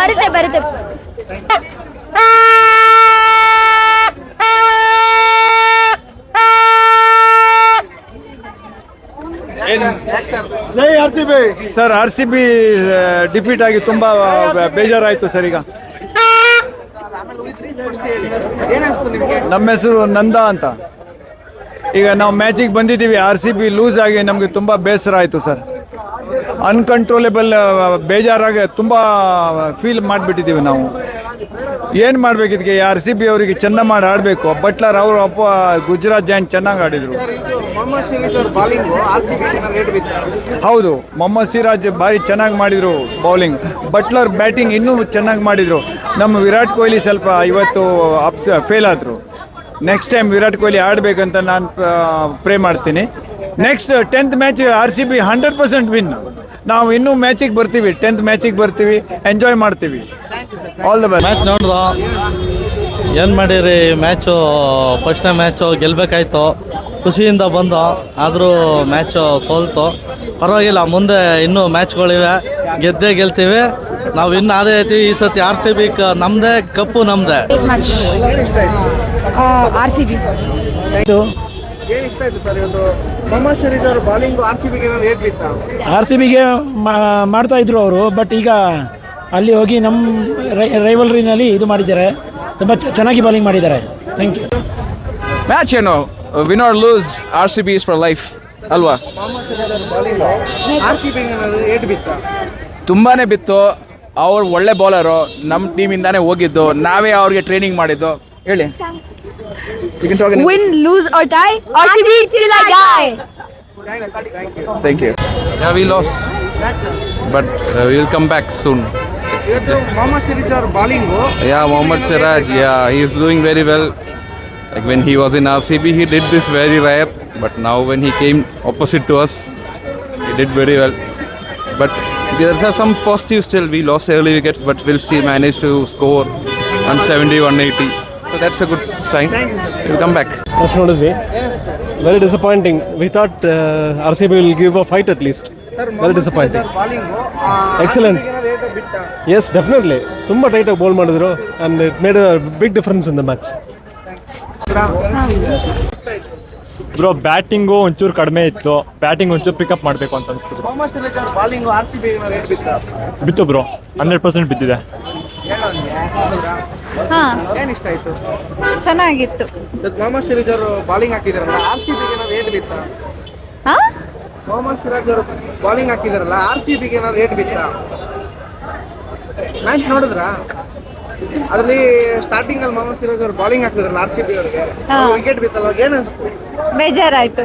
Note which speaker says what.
Speaker 1: ಬರುತ್ತೆ ಬರುತ್ತೆ.
Speaker 2: Sir R C B defeat ಆಗಿ ತುಂಬಾ ಬೇಜಾರಾಯಿತು ಸರ್ ಈಗ. ನಮ್ಮ ಹೆಸರು ನಂದಾ ಅಂತ. ಈಗ ನಾವು ಮ್ಯಾಚಿಗೆ ಬಂದಿದ್ದೀವಿ ಆರ್ ಸಿ ಬಿ ಲೂಸ್ ಆಗಿ ನಮಗೆ ತುಂಬ ಬೇಸರ ಆಯಿತು ಸರ್. ಅನ್ಕಂಟ್ರೋಲೇಬಲ್ ಬೇಜಾರಾಗಿ ತುಂಬ ಫೀಲ್ ಮಾಡಿಬಿಟ್ಟಿದ್ದೀವಿ ನಾವು. ಏನು ಮಾಡಬೇಕು ಇದಕ್ಕೆ? ಆರ್ ಸಿ ಬಿ ಅವರಿಗೆ ಚೆಂದ ಮಾಡಿ ಆಡಬೇಕು. ಬಟ್ಲರ್ ಅವರು ಅಪ್ಪ ಗುಜರಾತ್ ಜಾಯಿಂಟ್ ಚೆನ್ನಾಗಿ ಆಡಿದರು. ಹೌದು ಮೊಹಮ್ಮದ್ ಸಿರಾಜ್ ಭಾರಿ ಚೆನ್ನಾಗಿ ಮಾಡಿದರು ಬೌಲಿಂಗ್ ಬಟ್ಲರ್ ಬ್ಯಾಟಿಂಗ್ ಇನ್ನೂ ಚೆನ್ನಾಗಿ ಮಾಡಿದರು. ನಮ್ಮ ವಿರಾಟ್ ಕೊಹ್ಲಿ ಸ್ವಲ್ಪ ಇವತ್ತು ಅಪ್ಸ್ ಫೇಲ್ ಆದರು. ನೆಕ್ಸ್ಟ್ ಟೈಮ್ ವಿರಾಟ್ ಕೊಹ್ಲಿ ಆಡಬೇಕಂತ ನಾನು ಪ್ರೇ ಮಾಡ್ತೀನಿ. Next tenth match R C B hundred percent win ನಾವು ಇನ್ನೂ ಮ್ಯಾಚಿಗೆ ಬರ್ತೀವಿ ಟೆಂತ್ ಮ್ಯಾಚಿಗೆ ಬರ್ತೀವಿ ಎಂಜಾಯ್ ಮಾಡ್ತೀವಿ. ಆಲ್ ದ ಬೆಸ್ಟ್
Speaker 3: ಮ್ಯಾಚ್ ನೋಡ್ದು. ಏನು ಮಾಡಿರಿ? ಮ್ಯಾಚು ಫಸ್ಟ್ನೇ ಮ್ಯಾಚು ಗೆಲ್ಲಬೇಕಾಯ್ತು ಖುಷಿಯಿಂದ ಬಂದು ಆದರೂ ಮ್ಯಾಚು ಸೋಲ್ತು. ಪರವಾಗಿಲ್ಲ ಮುಂದೆ ಇನ್ನೂ ಮ್ಯಾಚ್ಗಳಿವೆ ಗೆದ್ದೇ ಗೆಲ್ತೀವಿ. ನಾವು ಇನ್ನು ಅದೇ ಐತೀವಿ ಈ ಸತಿ ಆರ್ ಸಿ ಬಿ ಕ ನಮ್ಮದೇ ಕಪ್ಪು ನಮ್ಮದೇ
Speaker 1: ಆರ್ ಸಿ ಬಿ
Speaker 4: ಏನ್ ಇಷ್ಟ ಆಯ್ತು ಸರ್ ಇವತ್ತು ಮೊಹಮ್ಮದ್ ಸಿರಾಜ್ ಅವ್ರ ಬಾಲಿಂಗು ಆರ್ ಸಿ ಬಿಗೆ ರೇಟ್ ಬಿತ್ತಾ
Speaker 5: ಆರ್ ಸಿ ಬಿಗೆ ಮಾಡ್ತಾ ಇದ್ರು ಅವರು ಬಟ್ ಈಗ ಅಲ್ಲಿ ಹೋಗಿ ನಮ್ಮ ರೈವಲ್ರಿನಲ್ಲಿ ಇದು ಮಾಡಿದ್ದಾರೆ. ತುಂಬ ಚೆನ್ನಾಗಿ ಬಾಲಿಂಗ್ ಮಾಡಿದ್ದಾರೆ. ಥ್ಯಾಂಕ್ ಯು
Speaker 6: ಮ್ಯಾಚ್ ಏನು? Win or lose R C B is for life ಅಲ್ವಾ?
Speaker 4: ಆರ್ ಸಿ ಬಿತ್ತಾ?
Speaker 6: ತುಂಬಾನೇ ಬಿತ್ತು. ಅವ್ರು ಒಳ್ಳೆ ಬೌಲರು ನಮ್ಮ ಟೀಮಿಂದಾನೇ ಹೋಗಿದ್ದು. ನಾವೇ ಅವ್ರಿಗೆ ಟ್ರೈನಿಂಗ್ ಮಾಡಿದ್ದು. ಹೇಳಿ.
Speaker 1: You can talk in Win, English. lose or tie. RCB
Speaker 6: till I die. Thank you.
Speaker 7: Yeah, we lost. But uh, we will come back soon. Yeah, Mohammad Siraj. Yeah, he is doing very well. Like when he was in RCB, he did this very rare. But now when he came opposite to us, he did very well. But there are some positives still. We lost early wickets, but we'll still manage to score on 70, 180. So that's a good sign. We'll come back.
Speaker 8: Match ನೋಡಿದ್ವಿ very disappointing we thought R C B will give a fight at least very disappointing
Speaker 4: bowling
Speaker 8: Excellent. Yes definitely ತುಂಬ ಟೈಟಾಗಿ bowl ಮಾಡಿದ್ರು and it made a big difference in the match
Speaker 9: bro batting ಒಂಚೂರು ಕಡಿಮೆ ಇತ್ತು. Batting ಒಂಚೂರು pickup ಮಾಡಬೇಕು ಅಂತ ಅನಿಸ್ತು
Speaker 4: ಬಿತ್ತು
Speaker 9: ಬ್ರೋ ಹಂಡ್ರೆಡ್ ಪರ್ಸೆಂಟ್ ಬಿದ್ದಿದೆ.
Speaker 1: ಹಾ.
Speaker 4: ಏನ್ ಇಷ್ಟ ಆಯ್ತು
Speaker 1: ಚೆನ್ನಾಗಿತ್ತು
Speaker 4: ಮೊಹಮ್ಮದ್ ಸಿರಾಜ್ ಅವರು ಬಾಲಿಂಗ್ ಹಾಕಿದಾರಲ್ಲ ಆರ್ ಸಿ ಬಿಗೆ ರೇಟ್ ಬಿತ್ತ?
Speaker 1: ಹಾ?
Speaker 4: ಮೊಹಮ್ಮದ್ ಸಿರಾಜ್ ಅವರು ಬಾಲಿಂಗ್ ಹಾಕಿದಾರಲ್ಲ ಆರ್ ಸಿ ಬಿಗೆ ರೇಟ್ ಬಿತ್ತ? ಮ್ಯಾಚ್ ನೋಡಿದ್ರಾ? ಅದರಲ್ಲಿ ಸ್ಟಾರ್ಟಿಂಗ್ ಅಲ್ಲಿ ಮೊಹಮ್ಮದ್ ಸಿರಾಜ್ ಅವರು ಬಾಲಿಂಗ್ ಹಾಕಿದ್ರಲ್ಲ ಆರ್ ಸಿ ಬಿ ಅವ್ರಿಗೆ. ವಿಕೆಟ್ ಬಿತ್ತಲ್ಲ ಏನ್ ಅನ್ಸ್ತು?
Speaker 1: ಬೇಜಾರಾಯ್ತು.